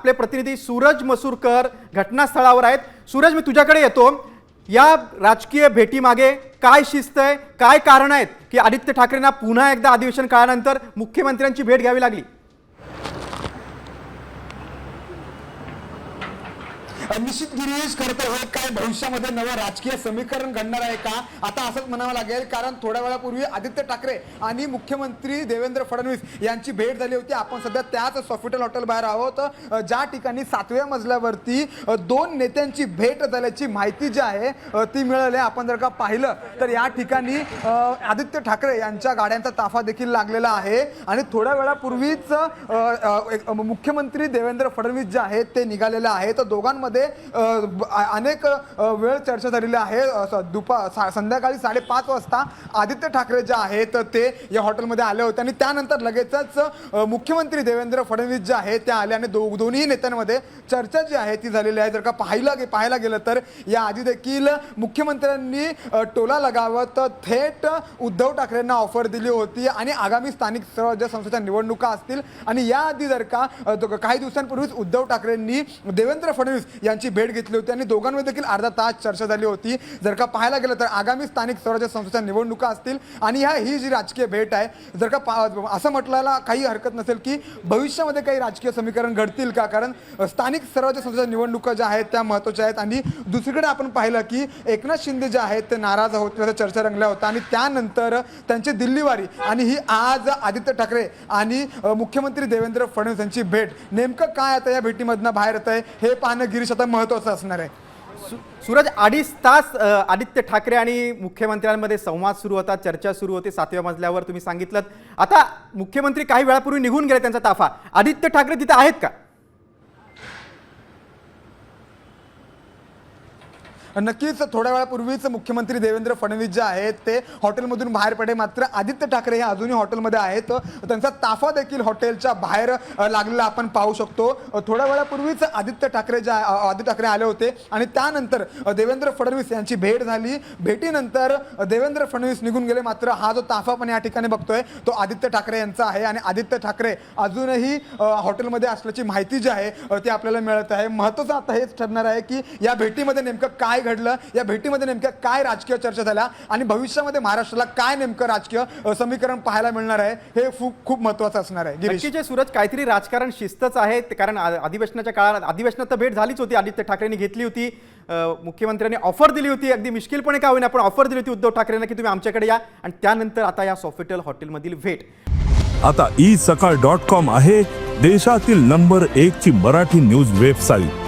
आपले प्रतिनिधी सूरज मसूरकर घटनास्थळावर आहेत. सूरज मी तुझ्याकडे येतो. या राजकीय भेटीमागे काय शिस्त आहे? काय कारण आहेत की आदित्य ठाकरेंना पुन्हा एकदा अधिवेशन काळानंतर मुख्यमंत्र्यांची भेट घ्यावी लागली? निश्चित गिरीश खरं तर हे काय? भविष्यामध्ये नवं राजकीय समीकरण घडणार आहे का? आता असंच म्हणावं लागेल कारण थोड्या वेळापूर्वी आदित्य ठाकरे आणि मुख्यमंत्री देवेंद्र फडणवीस यांची भेट झाली होती. आपण सध्या त्याच सॉफिटल हॉटेल बाहेर आहोत. ज्या ठिकाणी सातव्या मजल्यावरती दोन नेत्यांची भेट झाल्याची माहिती जी आहे ती मिळाली. आहे. आपण जर का पाहिलं तर या ठिकाणी आदित्य ठाकरे यांच्या गाड्यांचा ताफा देखील लागलेला आहे. आणि थोड्या वेळापूर्वीच मुख्यमंत्री देवेंद्र फडणवीस जे आहेत ते निघालेले आहेत. तर दोघांमध्ये यामध्ये अनेक वेळ चर्चा झालेली आहे. दुपार सा- संध्याकाळी साडेपाच वाजता आदित्य ठाकरे जे आहेत ते या हॉटेलमध्ये आले होते. आणि त्यानंतर लगेचच मुख्यमंत्री देवेंद्र फडणवीस जे आहेत ते आले. आणि दो दोन्ही नेत्यांमध्ये चर्चा जी आहे ती झालेली आहे. जर का पाहिलं गे पाहायला गेलं तर या आधी देखील मुख्यमंत्र्यांनी टोला लगावत थेट उद्धव ठाकरेंना ऑफर दिली होती. आणि आगामी स्थानिक स्वराज्य संस्थेच्या निवडणुका असतील आणि याआधी जर का काही दिवसांपूर्वीच उद्धव ठाकरेंनी देवेंद्र फडणवीस यांची भेट घेतली होती आणि दोघांमध्ये देखील अर्धा तास चर्चा झाली होती. जर का पाहायला गेलं तर आगामी स्थानिक स्वराज्य संस्थेच्या निवडणुका असतील आणि ह्या ही जी राजकीय भेट आहे जर का पा- असं म्हटल्याला काही हरकत नसेल की भविष्यामध्ये काही राजकीय समीकरण घडतील का? कारण स्थानिक स्वराज्य संस्थेच्या निवडणुका ज्या आहेत त्या महत्त्वाच्या आहेत. आणि दुसरीकडे आपण पाहिलं की एकनाथ शिंदे जे आहेत ते नाराज होत त्याचा चर्चा रंगल्या होत्या आणि त्यानंतर त्यांची दिल्लीवारी आणि ही आज आदित्य ठाकरे आणि मुख्यमंत्री देवेंद्र फडणवीस यांची भेट. नेमकं काय आता या भेटीमधनं बाहेर येत आहे हे पाहणं गिरीश आता महत्त्वाचं असणार आहे. सु- सूरज अडीच तास आदित्य ठाकरे आणि मुख्यमंत्र्यांमध्ये संवाद सुरू होता चर्चा सुरू होती सातव्या मजल्यावर तुम्ही सांगितलं आता मुख्यमंत्री काही वेळापूर्वी निघून गेले त्यांचा ताफा. आदित्य ठाकरे तिथे आहेत का? नक्कीच थोड्या वेळापूर्वीच मुख्यमंत्री देवेंद्र फडणवीस जे आहेत ते हॉटेलमधून बाहेर पडे मात्र आदित्य ठाकरे हे अजूनही हॉटेलमध्ये आहेत. त्यांचा ताफा देखील हॉटेलच्या बाहेर लागलेला आपण पाहू शकतो. थोड्या वेळापूर्वीच आदित्य ठाकरे जे आदित्य ठाकरे आले होते आणि त्यानंतर देवेंद्र फडणवीस यांची भेट झाली. भेटीनंतर देवेंद्र फडणवीस निघून गेले. मात्र हा जो ताफा आपण या ठिकाणी बघतोय तो आदित्य ठाकरे यांचा आहे आणि आदित्य ठाकरे अजूनही हॉटेलमध्ये असल्याची माहिती जी आहे ती आपल्याला मिळत आहे. महत्त्वाचं आता हेच ठरणार आहे की या भेटीमध्ये नेमकं काय घडलं या भेटीमध्ये नेमक्या काय राजकीय चर्चा झाल्या आणि भविष्यामध्ये महाराष्ट्राला काय नेमकं राजकीय समीकरण पाहायला मिळणार आहे हे खूप खूप महत्त्वाचं असणार आहे. गिरीश. नक्कीच हे सूरज काहीतरी राजकारण शिस्तच आहे कारण अधिवेशनाच्या काळात अधिवेशनात तर भेट झालीच होती आदित्य ठाकरेंनी घेतली होती मुख्यमंत्र्यांनी ऑफर दिली होती अगदी मिश्किलपणे का होईना पण ऑफर दिली होती उद्धव ठाकरेंना की तुम्ही आमच्याकडे या आणि त्यानंतर आता या सॉफिटल हॉटेलमधील भेट. आता ई सकाळ डॉट कॉम आहे देशातील नंबर एक ची मराठी न्यूज वेबसाईट